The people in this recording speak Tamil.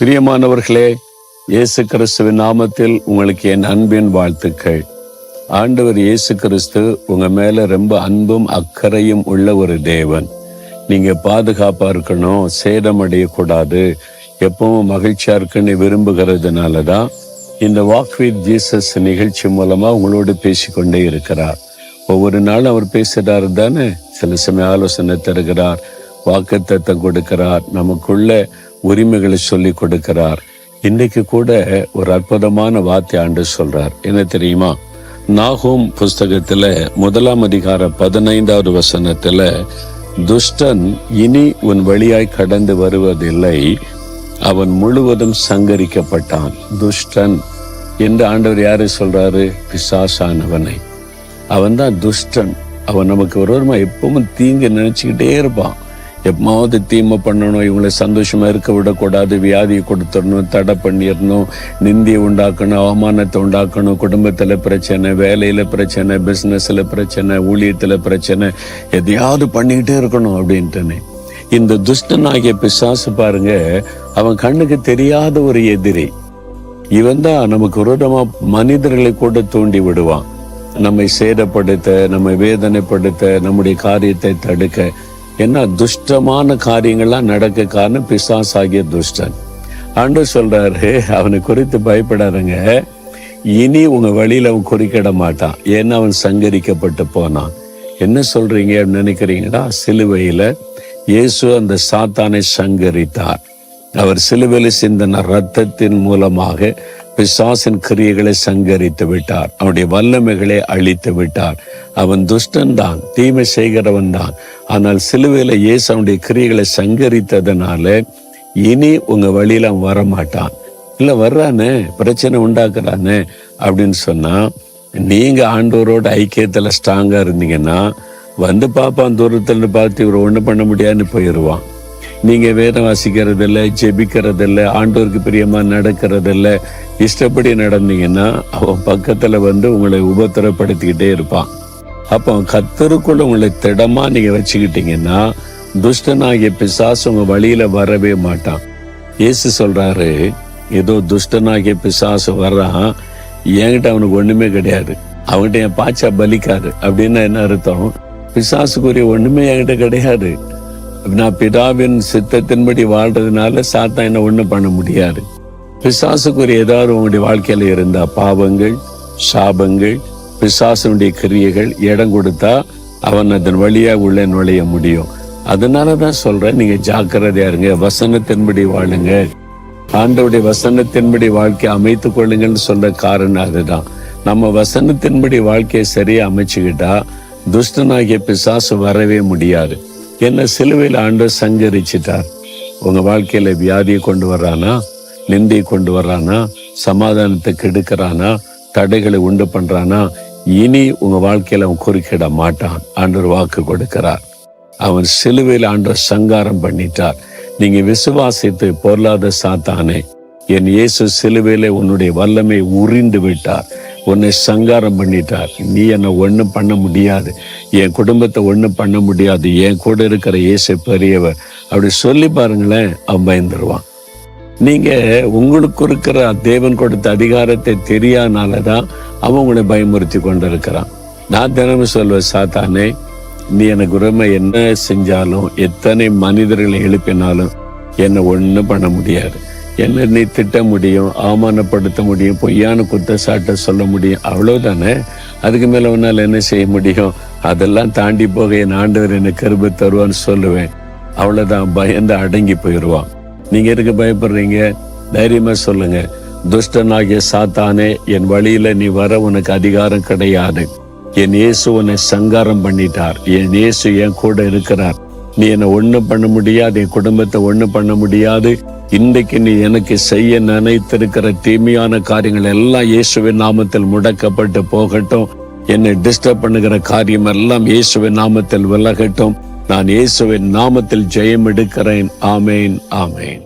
பிரியமானவர்களே இயேசு கிறிஸ்துவின் நாமத்தில் உங்களுக்கு என் அன்பின் வாழ்த்துக்கள். ஆண்டவர் இயேசு கிறிஸ்து உங்க மேல ரொம்ப அன்பும் அக்கறையும் உள்ள ஒரு தேவன். நீங்க பாதுகாப்பா இருக்கணும் சேதமடையக்கூடாது எப்பவும் மகிழ்ச்சியா இருக்குன்னு விரும்புகிறதுனால தான் இந்த வாக் வித் ஜீசஸ் நிகழ்ச்சி மூலமா உங்களோடு பேசிக்கொண்டே இருக்கிறார். ஒவ்வொரு நாளும் அவர் பேசுறாரு தானே? சில சமயம் ஆலோசனை தருகிறார் வாக்குத்தத்தம் கொடுக்கிறார் நமக்குள்ள உரிமைகளை சொல்லி கொடுக்கிறார். இன்னைக்கு கூட ஒரு அற்புதமான வார்த்தை ஆண்டு சொல்றார். என்ன தெரியுமா? நாகோம் புஸ்தகத்துல முதலாம் அதிகார பதினைந்தாவது வசனத்துல துஷ்டன் இனி உன் வழியாய் கடந்து வருவதில்லை. அவன் முழுவதும் சங்கரிக்கப்பட்டான். துஷ்டன் என்று ஆண்டவர் யாரை சொல்றாரு? பிசாசானவனை. அவன் தான் துஷ்டன். அவன் நமக்கு விரோதமா எப்பவும் தீங்கு நினைச்சுக்கிட்டே இருப்பான். எப்பமாவது தீமை பண்ணணும் இவங்களை சந்தோஷமாக இருக்க விடக்கூடாது வியாதியை கொடுத்துடணும் தடை பண்ணிடணும் நிந்தியை உண்டாக்கணும் அவமானத்தை உண்டாக்கணும் குடும்பத்தில் பிரச்சனை வேலையில் பிரச்சனை பிஸ்னஸில் பிரச்சனை ஊழியத்தில் பிரச்சனை எதையாவது பண்ணிக்கிட்டே இருக்கணும் அப்படின்ட்டுன்னு இந்த துஷ்டனாகிய பிசாசு பாருங்க அவன் கண்ணுக்கு தெரியாத ஒரு எதிரி. இவன் தான் நமக்கு விரோதமா மனிதர்களை கூட தூண்டி விடுவான். நம்மை சேதப்படுத்த நம்மை வேதனைப்படுத்த நம்முடைய காரியத்தை தடுக்க என்ன துஷ்டமான காரியங்கள்லாம் நடக்க காரணம் பிசாஸ் ஆகிய துஷ்டன். ஆண்டு சொல்றாரு அவனை குறித்து பயப்படாதங்க. இனி உங்க வழியில அவன் குறிக்கிட மாட்டான். ஏன்னா அவன் சங்கரிக்கப்பட்டு போனான். என்ன சொல்றீங்க அப்படின்னு நினைக்கிறீங்களா? சிலுவையில இயேசு அந்த சாத்தானை சங்கரித்தார். அவர் சிலுவையில் சிந்தன ரத்தத்தின் மூலமாக பிசாசின் கிரியைகளை சங்கரித்து விட்டார். அவனுடைய வல்லமைகளை அழித்து விட்டார். அவன் துஷ்டன் தான் தீமை செய்கிறவன் தான். ஆனால் சிலுவையில் இயேசு அவனுடைய கிரியைகளை சங்கரித்ததுனால இனி உங்க வழியில அவன் வரமாட்டான். இல்ல வர்றானே பிரச்சனை உண்டாக்குறானே அப்படின்னு சொன்னா நீங்க ஆண்டோரோட ஐக்கியத்துல ஸ்ட்ராங்கா இருந்தீங்கன்னா வந்து பார்ப்பான் தூரத்துல பார்த்து இவர் ஒண்ணு பண்ண முடியாதுன்னு போயிடுவான் நீங்க வேதம் வாசிக்கிறதில்ல ஜெபிக்கிறதில்ல ஆண்டோருக்கு பிரியமா நடக்கிறதில்ல இஷ்டப்படி நடந்தீங்கன்னா அவன் பக்கத்துல வந்து உங்களை உபத்திரப்படுத்திக்கிட்டே இருப்பான். அப்போ கத்தருக்குள்ள உங்களை திடமா நீங்க வச்சுக்கிட்டீங்கன்னா துஷ்டனாகிய பிசாசு உங்க வழியில வரவே மாட்டான். ஏசு சொல்றாரு ஏதோ துஷ்டனாகிய பிசாசு வர்றான் என்கிட்ட அவனுக்கு ஒண்ணுமே கிடையாது. அவன்கிட்ட என் பாச்சா பலிக்காது. அப்படின்னு என்ன அர்த்தம்? பிசாசுக்குரிய ஒண்ணுமே என்கிட்ட கிடையாது. நான் பிதாவின் சித்தத்தின்படி வாழ்றதுனால சாத்தா என்ன ஒண்ணும் பண்ண முடியாது. பிசாசுக்குரிய ஏதாவது உங்களுடைய வாழ்க்கையில இருந்தா பாவங்கள் சாபங்கள் பிசாசனுடைய கிரியைகள் இடம் கொடுத்தா அவன் அதன் வழியா உள்ள நுழைய முடியும். அதனாலதான் சொல்றேன் நீங்க ஜாக்கிரதையா இருங்க வசனத்தின்படி வாழுங்க. ஆண்டவுடைய வசனத்தின்படி வாழ்க்கையை அமைத்துக் கொள்ளுங்கன்னு சொல்ற காரணம் அதுதான். நம்ம வசனத்தின்படி வாழ்க்கையை சரியா அமைச்சுக்கிட்டா துஷ்டனாகிய பிசாசு வரவே முடியாது. என்ன சிலுவையில் ஆண்டு சங்கரிச்சிட்டார் உங்க வாழ்க்கையில வியாதியை கொண்டு வர்றானா? நிந்தையை கொண்டு வர்றானா? சமாதானத்தை கெடுக்கிறானா? தடைகளை உண்டு பண்றானா? இனி உங்க வாழ்க்கையில அவன் குறுக்கிட மாட்டான். ஆண்டவர் வாக்கு கொடுக்கிறார். அவன் சிலுவையில் ஆண்டவர் சங்காரம் பண்ணிட்டார். நீங்க விசுவாசித்து பொருளாத சாத்தானே என் இயேசு சிலுவையில உன்னுடைய வல்லமை உறிந்து விட்டார். உன்னை சங்காரம் பண்ணிட்டார். நீ என்னை ஒன்றும் பண்ண முடியாது. என் குடும்பத்தை ஒன்றும் பண்ண முடியாது. என் கூட இருக்கிற இயேசு பெரியவர். அப்படி சொல்லி பாருங்களேன் அவன் பயந்துருவான். நீங்கள் உங்களுக்கு இருக்கிற தேவன் கொடுத்த அதிகாரத்தை தெரியாதனாலதான் அவன் உங்களை பயமுறுத்தி கொண்டிருக்கிறான். நான் தினமும் சொல்வேன் சாத்தானே நீ எனக்கு உரிமை என்ன செஞ்சாலும் எத்தனை மனிதர்களை எழுப்பினாலும் என்னை ஒன்றும் பண்ண முடியாது. என்ன நீ திட்ட முடியும் அவமானப்படுத்த முடியும் பொய்யான குற்றச்சாட்டை சொல்ல முடியும் அவ்வளோதானே அதுக்கு மேலே உன்னால் என்ன செய்ய முடியும்? அதெல்லாம் தாண்டி போக என் ஆண்டவர் என்ன கருப்பு தருவான்னு சொல்லுவேன். அவ்வளோதான் பயந்து அடங்கி போயிடுவான். நீங்கள் எதுக்கு பயப்படுறீங்க? தைரியமாக சொல்லுங்க. துஷ்டனாகிய சாத்தானே என் வழியில் நீ வர உனக்கு அதிகாரம் கிடையாது. என் இயேசு உன்னை சங்காரம் பண்ணிட்டார். என் இயேசு என் கூட இருக்கிறார். நீ என்னை ஒன்றும் பண்ண முடியாது என் குடும்பத்தை ஒன்றும் பண்ண முடியாது. இன்றைக்கு நீ எனக்கு செய்ய நினைத்திருக்கிற தீமையான காரியங்கள் எல்லாம் இயேசுவின் நாமத்தில் முடக்கப்பட்டு போகட்டும். என்னை டிஸ்டர்ப் பண்ணுகிற காரியம் எல்லாம் இயேசுவின் நாமத்தில் விலகட்டும். நான் இயேசுவின் நாமத்தில் ஜெயம் எடுக்கிறேன் ஆமேன் ஆமேன்.